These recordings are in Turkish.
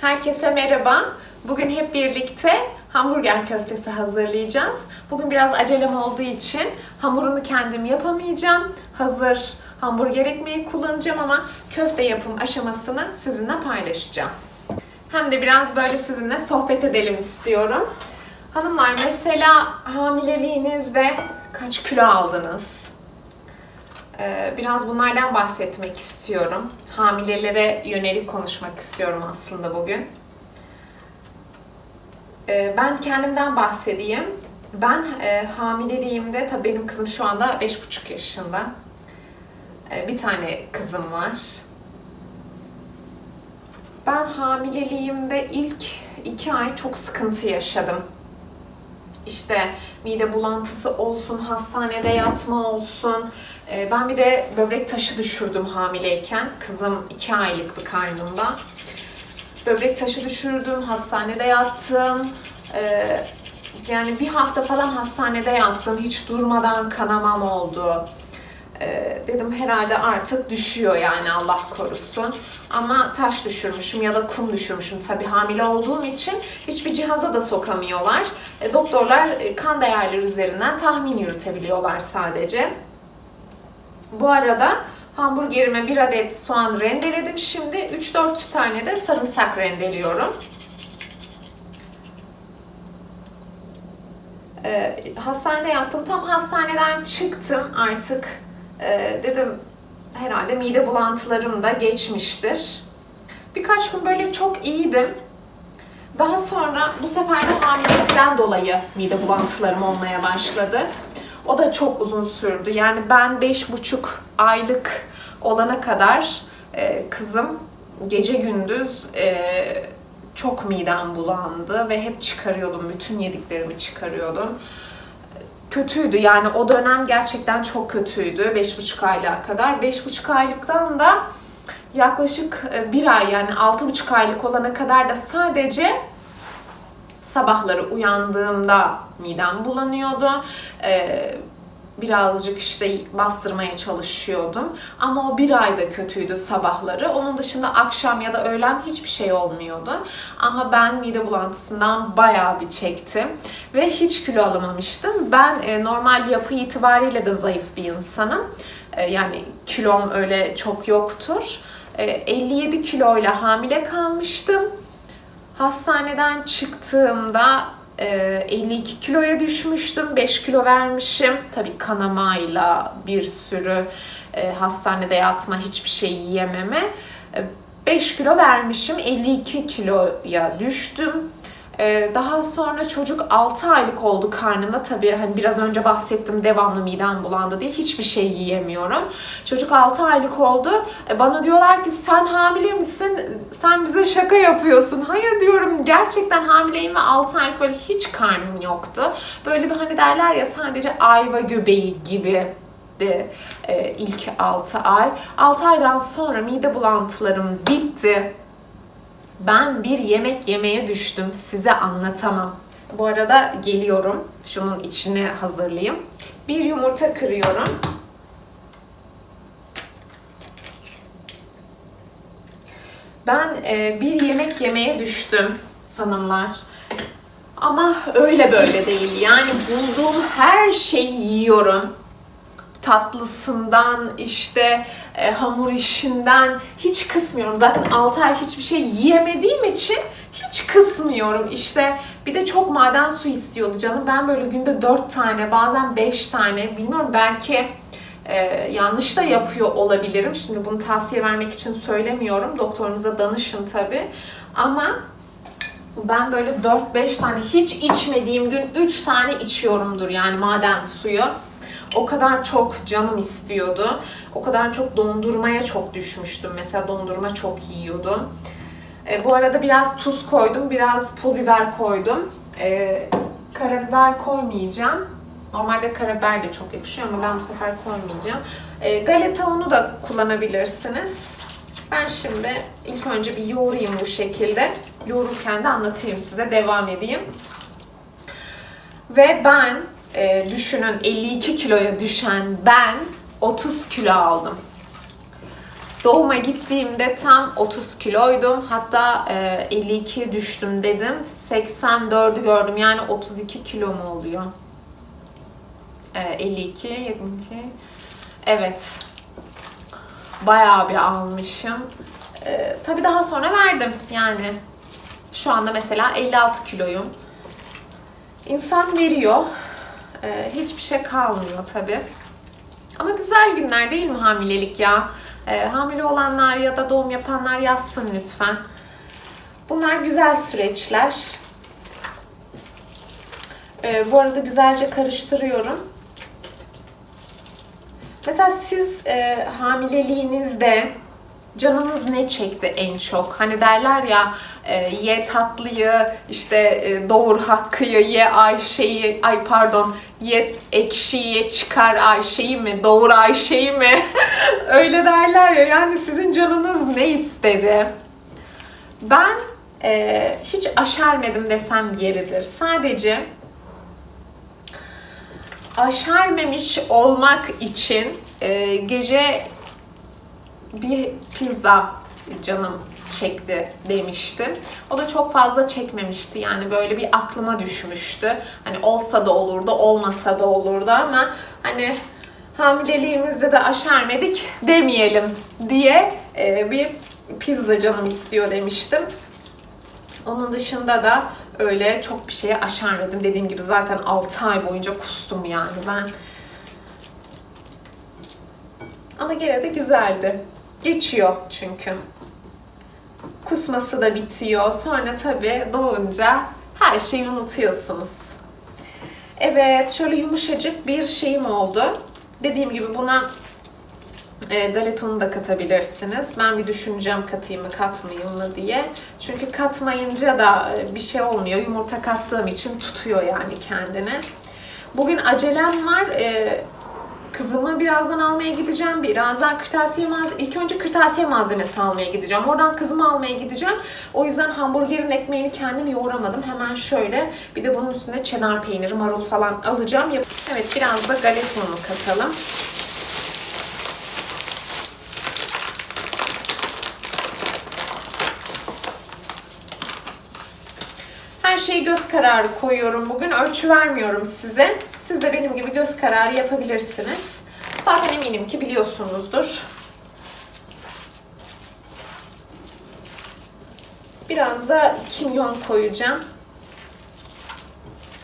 Herkese merhaba. Bugün hep birlikte hamburger köftesi hazırlayacağız. Bugün biraz acelem olduğu için hamurunu kendim yapamayacağım. Hazır hamburger ekmeği kullanacağım ama köfte yapım aşamasını sizinle paylaşacağım. Hem de biraz böyle sizinle sohbet edelim istiyorum. Hanımlar mesela hamileliğinizde kaç kilo aldınız? Ee, Biraz bunlardan bahsetmek istiyorum. Hamilelere yönelik konuşmak istiyorum aslında bugün. Ee, Ben kendimden bahsedeyim. Ben e, hamileliğimde, tabii benim kızım şu anda 5,5 yaşında. Ee, Bir tane kızım var. Ben hamileliğimde ilk iki ay çok sıkıntı yaşadım. İşte mide bulantısı olsun, hastanede yatma olsun. Ee, Ben bir de böbrek taşı düşürdüm hamileyken. Kızım iki aylıktı karnımda. Böbrek taşı düşürdüm, hastanede yattım. Ee, Yani bir hafta falan hastanede yattım. Hiç durmadan kanamam oldu. Ee, dedim herhalde artık düşüyor yani Allah korusun. Ama taş düşürmüşüm ya da kum düşürmüşüm. Tabii hamile olduğum için hiçbir cihaza da sokamıyorlar. E, doktorlar e, kan değerleri üzerinden tahmin yürütebiliyorlar sadece. Bu arada hamburgerime bir adet soğan rendeledim. Şimdi 3-4 tane de sarımsak rendeliyorum. Ee, hastanede yattım. Tam hastaneden çıktım artık. Ee, dedim herhalde mide bulantılarım da geçmiştir. Birkaç gün böyle çok iyiydim. Daha sonra bu sefer de hamilelikten dolayı mide bulantılarım olmaya başladı. O da çok uzun sürdü. Yani ben beş buçuk aylık olana kadar e, kızım gece gündüz e, çok midem bulandı ve hep çıkarıyordum. Bütün yediklerimi çıkarıyordum. Kötüydü yani o dönem gerçekten çok kötüydü. Beş buçuk aylığa kadar. Beş buçuk aylıktan da yaklaşık e, bir ay yani altı buçuk aylık olana kadar da sadece sabahları uyandığımda midem bulanıyordu. Ee, birazcık işte bastırmaya çalışıyordum. Ama o bir ayda kötüydü sabahları. Onun dışında akşam ya da öğlen hiçbir şey olmuyordu. Ama ben mide bulantısından bayağı bir çektim. Ve hiç kilo alamamıştım. Ben e, normal yapı itibariyle de zayıf bir insanım. E, yani kilom öyle çok yoktur. E, 57 kiloyla hamile kalmıştım. Hastaneden çıktığımda e, 52 kiloya düşmüştüm. 5 kilo vermişim. Tabii kanamayla bir sürü e, hastanede yatma, hiçbir şey yiyememe. E, 5 kilo vermişim. 52 kiloya düştüm. E, Daha sonra çocuk 6 aylık oldu karnında. Tabii hani biraz önce bahsettim devamlı midem bulandı diye hiçbir şey yiyemiyorum. Çocuk 6 aylık oldu. E, Bana diyorlar ki sen hamile misin? Sen bize şaka yapıyorsun. Hayır diyorum gerçekten hamileyim ve 6 aylık böyle hiç karnım yoktu. Böyle bir hani derler ya sadece ayva göbeği gibi de e, ilk 6 ay. 6 aydan sonra mide bulantılarım bitti. Ben bir yemek yemeye düştüm. Size anlatamam. Bu arada geliyorum. Şunun içine hazırlayayım. Bir yumurta kırıyorum. Ben e, bir yemek yemeye düştüm hanımlar. Ama öyle böyle değil. Yani bulduğum her şeyi yiyorum tatlısından işte e, hamur işinden hiç kısmıyorum. Zaten 6 ay hiçbir şey yiyemediğim için hiç kısmıyorum. İşte bir de çok maden su istiyordu canım. Ben böyle günde 4 tane bazen 5 tane bilmiyorum belki e, yanlış da yapıyor olabilirim. Şimdi bunu tavsiye vermek için söylemiyorum. Doktorunuza danışın tabi. Ama ben böyle 4-5 tane hiç içmediğim gün 3 tane içiyorumdur yani maden suyu. O kadar çok canım istiyordu. O kadar çok dondurmaya çok düşmüştüm. Mesela dondurma çok yiyordum. E, bu arada biraz tuz koydum, biraz pul biber koydum. E, karabiber koymayacağım. Normalde karabiber de çok yakışıyor ama ben bu sefer koymayacağım. E, galeta unu da kullanabilirsiniz. Ben şimdi ilk önce bir yoğurayım bu şekilde. Yoğururken de anlatayım size, devam edeyim. Ve ben e, düşünün 52 kiloya düşen ben 30 kilo aldım. Doğuma gittiğimde tam 30 kiloydum. Hatta e, 52'ye düştüm dedim. 84'ü gördüm. Yani 32 kilo mu oluyor? E, 52, 22. Evet. Bayağı bir almışım. E, tabii daha sonra verdim. Yani şu anda mesela 56 kiloyum. İnsan veriyor. E, hiçbir şey kalmıyor tabii. Ama güzel günler değil mi hamilelik ya? E, hamile olanlar ya da doğum yapanlar yazsın lütfen. Bunlar güzel süreçler. E, bu arada güzelce karıştırıyorum. Mesela siz e, hamileliğinizde canınız ne çekti en çok? Hani derler ya e, ye tatlıyı, işte e, doğur hakkıyı, ye Ayşe'yi, ay pardon, ye ekşiyi, çıkar Ayşe'yi mi, doğur Ayşe'yi mi? Öyle derler ya. Yani sizin canınız ne istedi? Ben e, hiç aşermedim desem yeridir. Sadece aşermemiş olmak için e, gece bir pizza canım çekti demiştim. O da çok fazla çekmemişti. Yani böyle bir aklıma düşmüştü. Hani olsa da olurdu, olmasa da olurdu ama hani hamileliğimizde de aşermedik demeyelim diye e, bir pizza canım istiyor demiştim. Onun dışında da öyle çok bir şeye aşermedim. Dediğim gibi zaten 6 ay boyunca kustum yani ben. Ama gene de güzeldi. Geçiyor çünkü. Kusması da bitiyor. Sonra tabii doğunca her şeyi unutuyorsunuz. Evet, şöyle yumuşacık bir şeyim oldu. Dediğim gibi buna e, galeta unu da katabilirsiniz. Ben bir düşüneceğim katayım mı katmayayım mı diye. Çünkü katmayınca da e, bir şey olmuyor. Yumurta kattığım için tutuyor yani kendini. Bugün acelem var. E, kızımı birazdan almaya gideceğim. Birazdan kırtasiye malzeme, ilk önce kırtasiye malzemesi almaya gideceğim. Oradan kızımı almaya gideceğim. O yüzden hamburgerin ekmeğini kendim yoğuramadım. Hemen şöyle. Bir de bunun üstüne cheddar peyniri, marul falan alacağım. Evet biraz da galeta unu katalım. Her şeyi göz kararı koyuyorum bugün. Ölçü vermiyorum size. Siz de benim gibi göz kararı yapabilirsiniz. Zaten eminim ki biliyorsunuzdur. Biraz da kimyon koyacağım.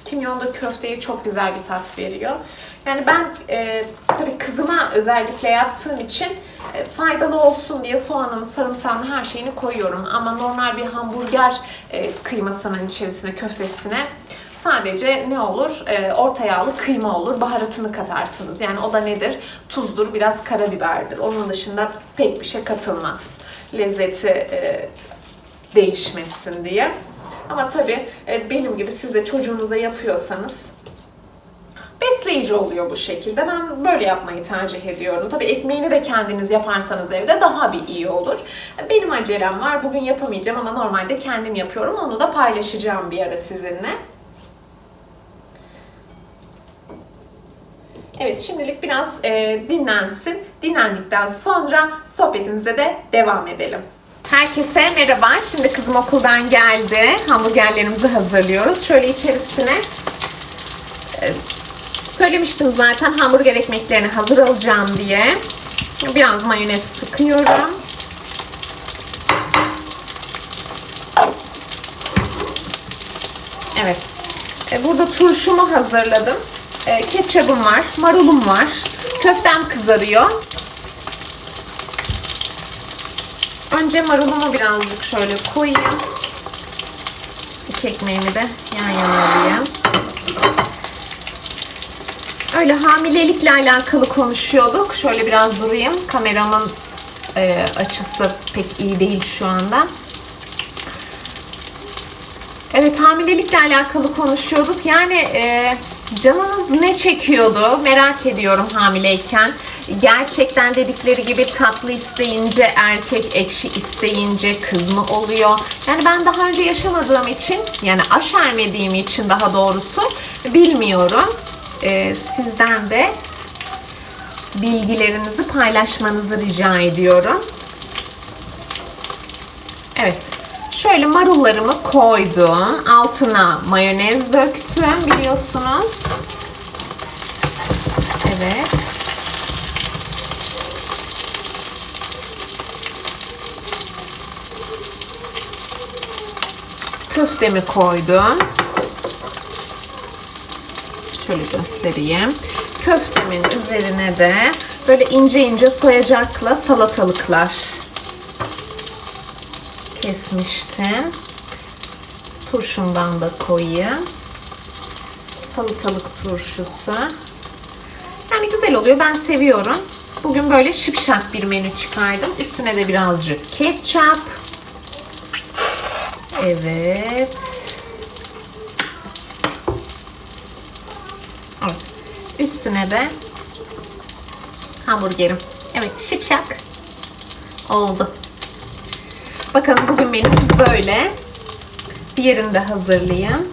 Kimyon da köfteye çok güzel bir tat veriyor. Yani ben e, tabii kızıma özellikle yaptığım için e, faydalı olsun diye soğanını, sarımsağını, her şeyini koyuyorum. Ama normal bir hamburger e, kıymasının içerisine, köftesine sadece ne olur? E, orta yağlı kıyma olur. Baharatını katarsınız. Yani o da nedir? Tuzdur, biraz karabiberdir. Onun dışında pek bir şey katılmaz. Lezzeti e, değişmesin diye. Ama tabii e, benim gibi siz de çocuğunuza yapıyorsanız besleyici oluyor bu şekilde. Ben böyle yapmayı tercih ediyorum. Tabii ekmeğini de kendiniz yaparsanız evde daha bir iyi olur. Benim acelem var. Bugün yapamayacağım ama normalde kendim yapıyorum. Onu da paylaşacağım bir ara sizinle. Evet şimdilik biraz e, dinlensin. Dinlendikten sonra sohbetimize de devam edelim. Herkese merhaba. Şimdi kızım okuldan geldi. Hamburgerlerimizi hazırlıyoruz. Şöyle içerisine e, söylemiştim zaten hamburger ekmeklerini hazır alacağım diye. Biraz mayonez sıkıyorum. Evet. E, burada turşumu hazırladım. E, ketçabım var, marulum var. Köftem kızarıyor. Önce marulumu birazcık şöyle koyayım. İki ekmeğimi de yan yana alayım. Öyle hamilelikle alakalı konuşuyorduk. Şöyle biraz durayım. Kameramın e, açısı pek iyi değil şu anda. Evet hamilelikle alakalı konuşuyorduk. Yani e, Canınız ne çekiyordu merak ediyorum hamileyken. Gerçekten dedikleri gibi tatlı isteyince, erkek ekşi isteyince kızma oluyor. Yani ben daha önce yaşamadığım için, yani aşermediğim için daha doğrusu bilmiyorum. Ee, sizden de bilgilerinizi paylaşmanızı rica ediyorum. Evet, Şöyle marullarımı koydum. Altına mayonez döktüm biliyorsunuz. Evet. Köftemi koydum. Şöyle göstereyim. Köftemin üzerine de böyle ince ince soyacakla salatalıklar kesmiştim. Turşumdan da koyayım. Salatalık turşusu. Yani güzel oluyor. Ben seviyorum. Bugün böyle şıpşak bir menü çıkardım. Üstüne de birazcık ketçap. Evet. Üstüne de hamburgerim. Evet şıpşak oldu. Bakalım bugün menümüz böyle. Diğerini de hazırlayayım.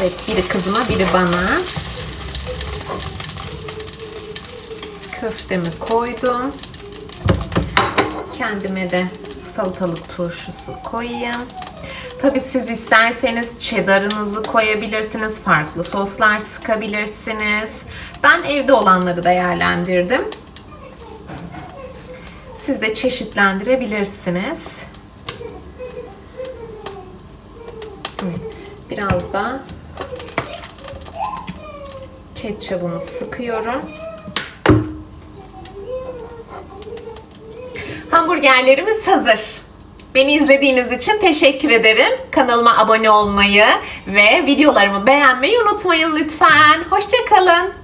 Evet biri kızıma biri bana. Köftemi koydum. Kendime de salatalık turşusu koyayım. Tabi siz isterseniz cheddar'ınızı koyabilirsiniz. Farklı soslar sıkabilirsiniz. Ben evde olanları değerlendirdim. Siz de çeşitlendirebilirsiniz. Biraz da ketçabını sıkıyorum. Hamburgerlerimiz hazır. Beni izlediğiniz için teşekkür ederim. Kanalıma abone olmayı ve videolarımı beğenmeyi unutmayın lütfen. Hoşçakalın.